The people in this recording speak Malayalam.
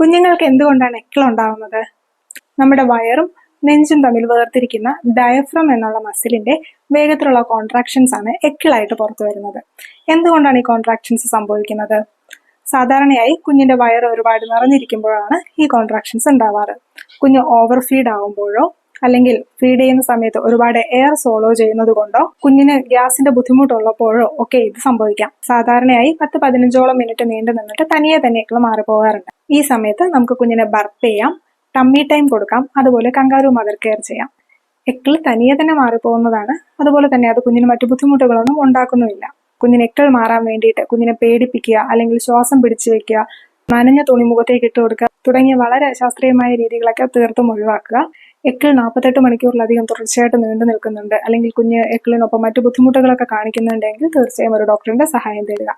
കുഞ്ഞുങ്ങൾക്ക് എന്തുകൊണ്ടാണ് എക്കിൾ ഉണ്ടാവുന്നത് നമ്മുടെ വയറും നെഞ്ചും തമ്മിൽ വേർതിരിക്കുന്ന ഡയഫ്രം എന്നുള്ള മസിലിന്റെ വേഗത്തിലുള്ള കോൺട്രാക്ഷൻസ് ആണ് എക്കിളായിട്ട് പുറത്തു വരുന്നത്. എന്തുകൊണ്ടാണ് ഈ കോൺട്രാക്ഷൻസ് സംഭവിക്കുന്നത്? സാധാരണയായി കുഞ്ഞിന്റെ വയർ ഒരുപാട് നിറഞ്ഞിരിക്കുമ്പോഴാണ് ഈ കോൺട്രാക്ഷൻസ് ഉണ്ടാവാറ്. കുഞ്ഞ് ഓവർ ഫീഡ് ആവുമ്പോഴോ അല്ലെങ്കിൽ ഫീഡ് ചെയ്യുന്ന സമയത്ത് ഒരുപാട് എയർ സോളോ ചെയ്യുന്നത് കൊണ്ടോ കുഞ്ഞിന് ഗ്യാസിന്റെ ബുദ്ധിമുട്ടുള്ളപ്പോഴോ ഒക്കെ ഇത് സംഭവിക്കാം. സാധാരണയായി പത്ത് പതിനഞ്ചോളം മിനിറ്റ് നീണ്ടു നിന്നിട്ട് തനിയെ തന്നെ ഇക്കൾ മാറിപ്പോകാറുണ്ട്. ഈ സമയത്ത് നമുക്ക് കുഞ്ഞിനെ ബർത്ത് ചെയ്യാം ടമ്മി ടൈം കൊടുക്കാം അതുപോലെ കങ്കാരു മദർ കെയർ ചെയ്യാം. എക്കിൾ തനിയെ തന്നെ മാറിപ്പോകുന്നതാണ്. അതുപോലെ തന്നെ അത് കുഞ്ഞിന് മറ്റു ബുദ്ധിമുട്ടുകളൊന്നും ഉണ്ടാക്കുന്നുമില്ല. കുഞ്ഞിന് എക്കിൾ മാറാൻ വേണ്ടിയിട്ട് കുഞ്ഞിനെ പേടിപ്പിക്കുക അല്ലെങ്കിൽ ശ്വാസം പിടിച്ചു വെക്കുക നനഞ്ഞ തുണി മുഖത്തേക്ക് ഇട്ട് കൊടുക്കുക തുടങ്ങിയ വളരെ ശാസ്ത്രീയമായ രീതികളൊക്കെ തീർത്തും ഒഴിവാക്കുക. എക്കിൾ നാൽപ്പത്തെട്ട് മണിക്കൂറിലധികം തുടർച്ചയായിട്ട് നീണ്ടു നിൽക്കുന്നുണ്ട്. അല്ലെങ്കിൽ കുഞ്ഞ് എക്കിളിനൊപ്പം മറ്റു ബുദ്ധിമുട്ടുകളൊക്കെ കാണിക്കുന്നുണ്ടെങ്കിൽ തീർച്ചയായും ഒരു ഡോക്ടറിന്റെ സഹായം തേടുക.